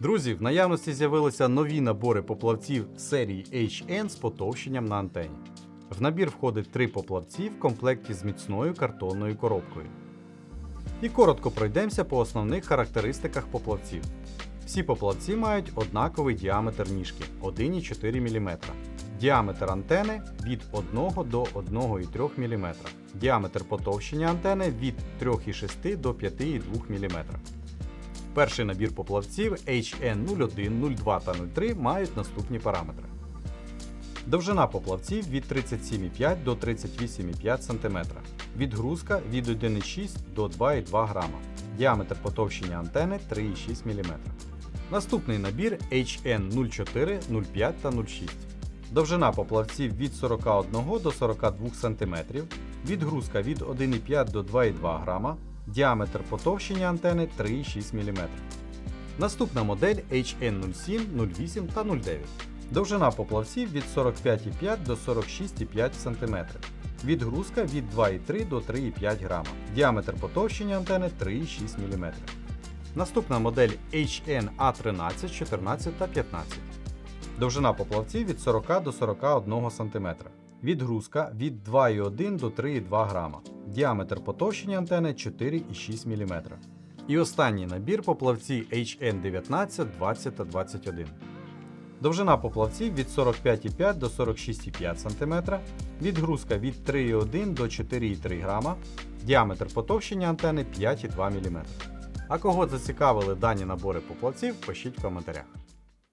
Друзі, в наявності з'явилися нові набори поплавців серії HN з потовщенням на антені. В набір входить три поплавці в комплекті з міцною картонною коробкою. І коротко пройдемося по основних характеристиках поплавців. Всі поплавці мають однаковий діаметр ніжки 1,4 мм. Діаметр антени від 1 до 1,3 мм. Діаметр потовщення антени від 3,6 до 5,2 мм. Перший набір поплавців HN01, 02 та 03 мають наступні параметри. Довжина поплавців від 37,5 до 38,5 см. Відгрузка від 1,6 до 2,2 г. Діаметр потовщення антени 3,6 мм. Наступний набір HN04, 05 та 06. Довжина поплавців від 41 до 42 см. Відгрузка від 1,5 до 2,2 г. Діаметр потовщення антени 3,6 мм. Наступна модель HN07, 08 та 09. Довжина поплавців від 45,5 до 46,5 см. Відгрузка від 2,3 до 3,5 г. Діаметр потовщення антени 3,6 мм. Наступна модель HN A13, 14 та 15. Довжина поплавців від 40 до 41 см. Відгрузка від 2,1 до 3,2 г. Діаметр потовщення антени 4,6 мм. І останній набір поплавці HN19, 20 та 21. Довжина поплавців від 45,5 до 46,5 см, відгрузка від 3,1 до 4,3 г, діаметр потовщення антени 5,2 мм. А кого зацікавили дані набори поплавців, пишіть в коментарях.